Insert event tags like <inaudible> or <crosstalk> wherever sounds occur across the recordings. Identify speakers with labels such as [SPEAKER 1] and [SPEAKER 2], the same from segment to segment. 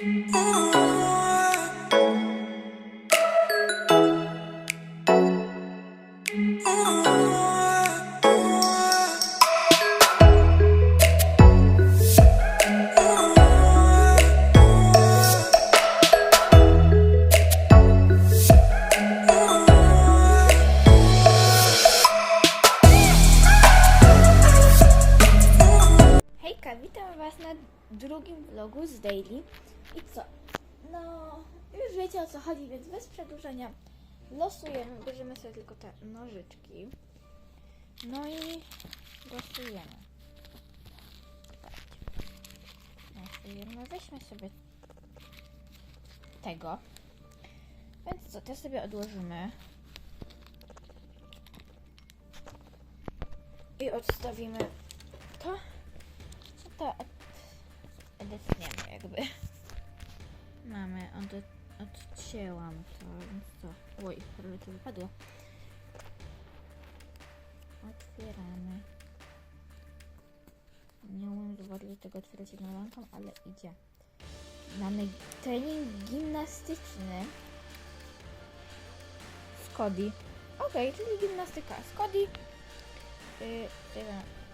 [SPEAKER 1] Oh. Wiecie o co chodzi, więc bez przedłużenia losujemy, bierzemy sobie tylko te nożyczki. No i losujemy. Losujemy, weźmy sobie tego. Więc co, to sobie odłożymy. I odstawimy to. No to od, odetniemy jakby. <laughs> Mamy, od, odcięłam to, więc co? Oj, prawie to wypadło. Otwieramy. Nie umiem bardzo tego otwierać jedną ręką, ale idzie. Mamy trening gimnastyczny z Cody. Okej, czyli gimnastyka z Cody. Yy,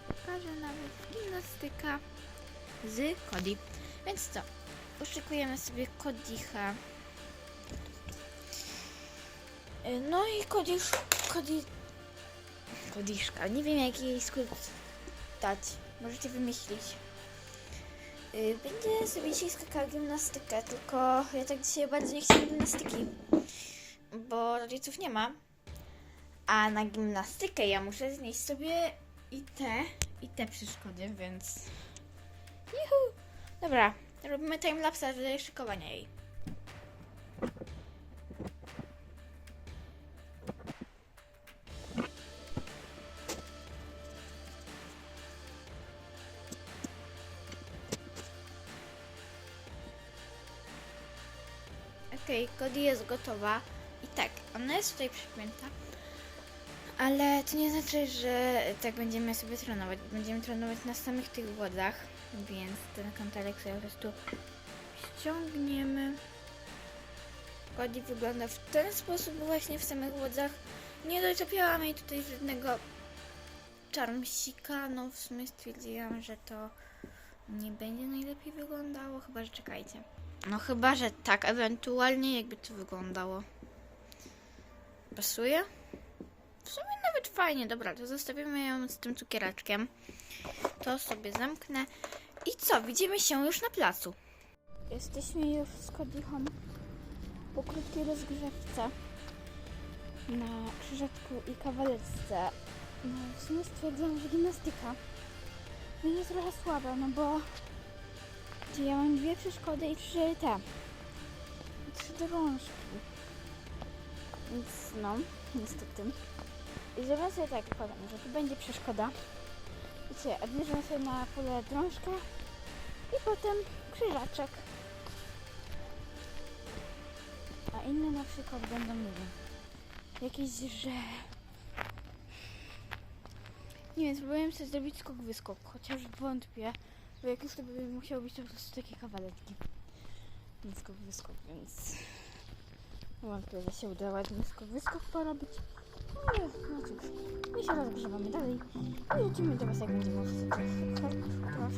[SPEAKER 1] pokażę nawet gimnastyka z Cody. Więc co? Uszykujemy sobie Kodicha. Yy, No i Kodisz, Kodi... Kodiszka. Nie wiem jaki jej skrót dać. Możecie wymyślić. Yy, Będzie sobie dzisiaj skakała gimnastykę, tylko ja tak dzisiaj bardzo nie chciałam gimnastyki, bo rodziców nie ma. A na gimnastykę ja muszę znieść sobie i te, i te przeszkody, więc... Juhu! Dobra, robimy timelapsa z szykowania jej. Okej, Cody jest gotowa. I tak, ona jest tutaj przypięta. Ale to nie znaczy, że tak będziemy sobie trenować. Będziemy trenować na samych tych wodzach, więc ten kantarek sobie po prostu ściągniemy. Cody wygląda w ten sposób właśnie w samych wodzach. Nie doczepiałam jej tutaj żadnego czarmsika. No w sumie stwierdziłam, że to nie będzie najlepiej wyglądało. Chyba, że czekajcie. No chyba, że tak. Ewentualnie jakby to wyglądało. Pasuje? W sumie nawet fajnie, dobra, to zostawimy ją z tym cukieraczkiem. To sobie zamknę. I co, widzimy się już na placu. Jesteśmy już z Kodychą po krótkiej rozgrzewce na krzyżaczku i kawalerce. No, w sumie stwierdziłam, że gimnastyka będzie trochę słaba, no bo ja mam dwie przeszkody i trzy te. Trzy drążki. Więc no, niestety. I zrobię sobie tak, podam, że tu będzie przeszkoda. Wiecie, odbierzemy sobie na pole drążkę i potem krzyżaczek. A inne na przykład będą, nie jakieś, że... Nie wiem, spróbuję sobie zrobić skok-wyskok, chociaż wątpię, bo jak już to by musiało być to po prostu takie kawaletki. Nie skok-wyskok, więc... Wątpię, że się uda ładnie skok-wyskok porobić. Ale no cóż, my się rozgrzewamy dalej i lecimy do Was, jak będziemy już troszkę zdawać.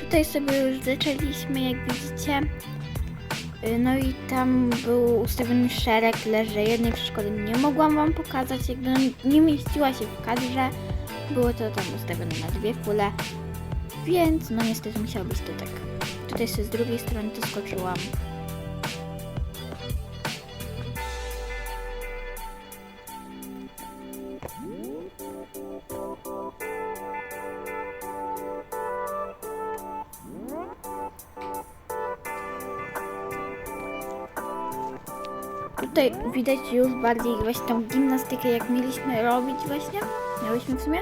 [SPEAKER 1] Tutaj sobie już zaczęliśmy, jak widzicie. Y, No i tam był ustawiony szereg leży jednej przeszkody. Nie mogłam Wam pokazać, jakby no nie mieściła się w kadrze. Było to tam ustawione na dwie fule, więc no niestety musiało być to tak. Tutaj sobie z drugiej strony to skoczyłam. Widać już bardziej właśnie tą gimnastykę, jak mieliśmy robić właśnie. Miałyśmy w sumie.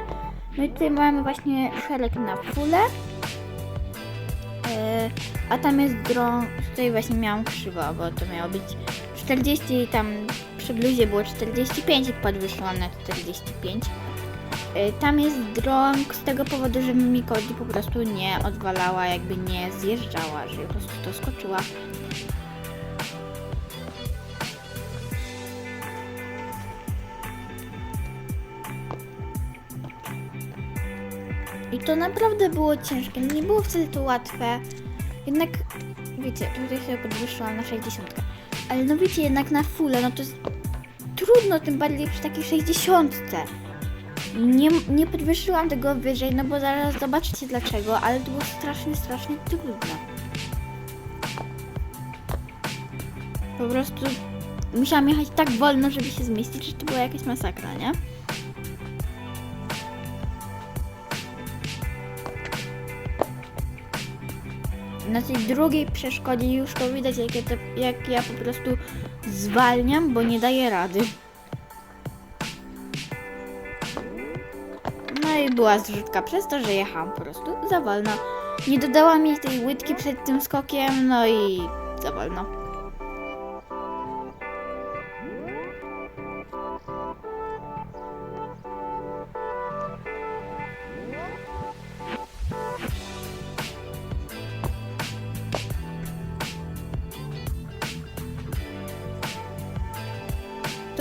[SPEAKER 1] No i tutaj mamy właśnie szereg na fulę. Yy, a tam jest drą... Tutaj właśnie miałam krzywo, bo to miało być 40 i tam przy bluzie było 45 i podwyższyłam na 45. Y, Tam jest drąg z tego powodu, że mi Cody po prostu nie odwalała, jakby nie zjeżdżała, że po prostu to skoczyła. To naprawdę było ciężkie, nie było wcale to łatwe. Jednak, wiecie, tutaj sobie podwyższyłam na 60. Ale no wiecie, jednak na fulla, no to jest trudno, tym bardziej przy takiej 60. Nie, nie podwyższyłam tego wyżej, no bo zaraz zobaczycie dlaczego, ale to było strasznie, strasznie trudno. Po prostu musiałam jechać tak wolno, żeby się zmieścić, że to była jakaś masakra, nie? Na tej drugiej przeszkodzie już to widać, jak ja, to, jak ja po prostu zwalniam, bo nie daję rady. No i była zrzutka przez to, że jechałam po prostu za wolno. Nie dodała mi tej łydki przed tym skokiem, no i za wolno.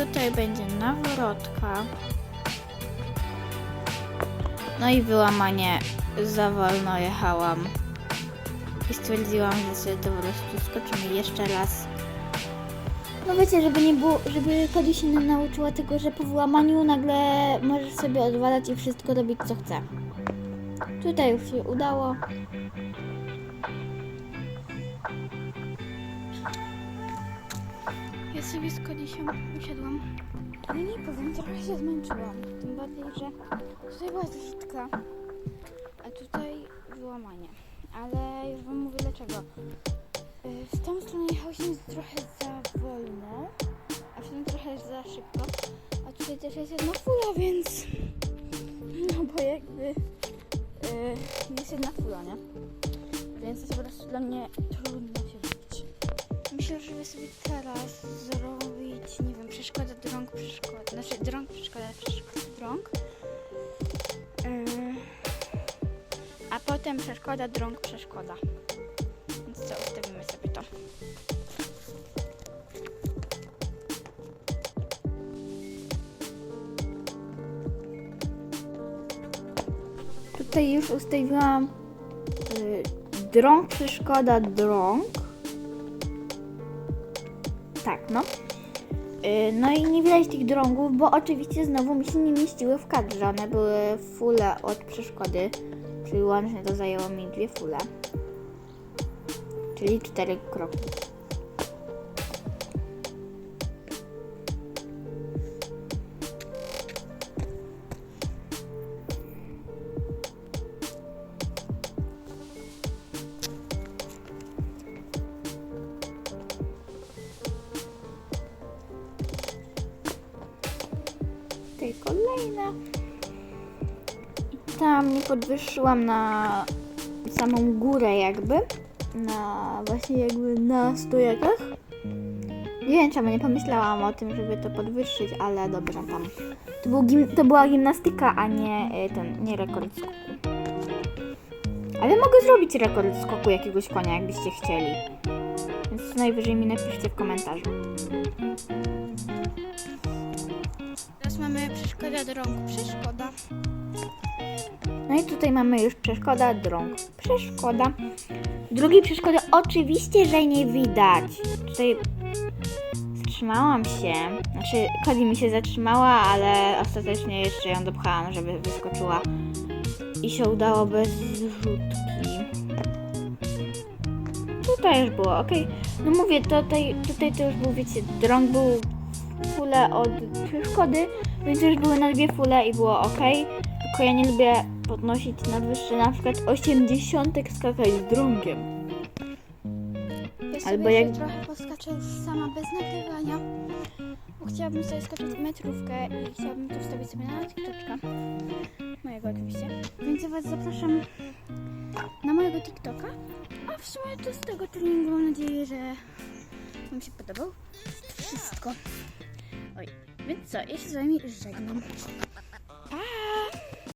[SPEAKER 1] Tutaj będzie nawrotka. No i wyłamanie. Za wolno jechałam. I stwierdziłam, że sobie to po prostu skoczymy jeszcze raz. No wiecie, żeby nie było, żeby Kody się nie nauczyła tego, że po wyłamaniu nagle możesz sobie odwalać i wszystko robić co chce. Tutaj już się udało. Z Kodisiem usiadłam. Ale nie powiem, trochę się zmęczyłam. Tym bardziej, że tutaj była zrzutka, a tutaj wyłamanie. Ale już wam mówię dlaczego. Y, W tą stronę jechałyśmy trochę za wolno, a w tą trochę za szybko. A tutaj też jest jedna fula, więc... No bo jakby... y, Jest jedna fula, nie? Więc jest po prostu dla mnie się robić. Myślę, żeby sobie teraz zrobić, nie wiem, przeszkoda drąg, przeszkoda, znaczy drąg, przeszkoda, przeszkoda, drąg. Yy, a potem przeszkoda, drąg, przeszkoda. Więc co, ustawimy sobie to. Tutaj już ustawiłam yy, drąg, przeszkoda, drąg. Tak, no. Yy, No i nie widać tych drągów, bo oczywiście znowu mi się nie mieściły w kadrze. One były fule od przeszkody, czyli łącznie to zajęło mi dwie fule. Czyli cztery kroki. Kolejna. I tam nie podwyższyłam na samą górę jakby. Na właśnie jakby na stojakach. Nie wiem czemu nie pomyślałam o tym, żeby to podwyższyć, ale dobra tam. To, był gim, to była gimnastyka, a nie y, ten, nie rekord skoku. Ale mogę zrobić rekord skoku jakiegoś konia, jakbyście chcieli. Więc najwyżej mi napiszcie w komentarzu. Teraz mamy przeszkoda do rąk. Przeszkoda. No i tutaj mamy już przeszkoda drąg. Przeszkoda. Drugiej przeszkody oczywiście, że nie widać. Tutaj zatrzymałam się. Znaczy, Cody mi się zatrzymała, ale ostatecznie jeszcze ją dopchałam, żeby wyskoczyła. I się udało bez zrzutki. Tutaj już było, ok. No mówię, tutaj, tutaj to już był, wiecie, drąg był fule od przeszkody, więc już były na dwie fule i było ok. Tylko ja nie lubię podnosić na wyższe, na przykład 80 skakać z drągiem.
[SPEAKER 2] Ja
[SPEAKER 1] Albo
[SPEAKER 2] sobie
[SPEAKER 1] jak-
[SPEAKER 2] trochę poskaczę sama bez nagrywania, bo chciałabym sobie skoczyć metrówkę i chciałabym to wstawić sobie na TikToka. Mojego oczywiście. Więc ja Was zapraszam na mojego TikToka. A w sumie to z tego treningu mam nadzieję, że Wam się podobał. Wszystko. Oj, więc co, ja się z Wami żegnam.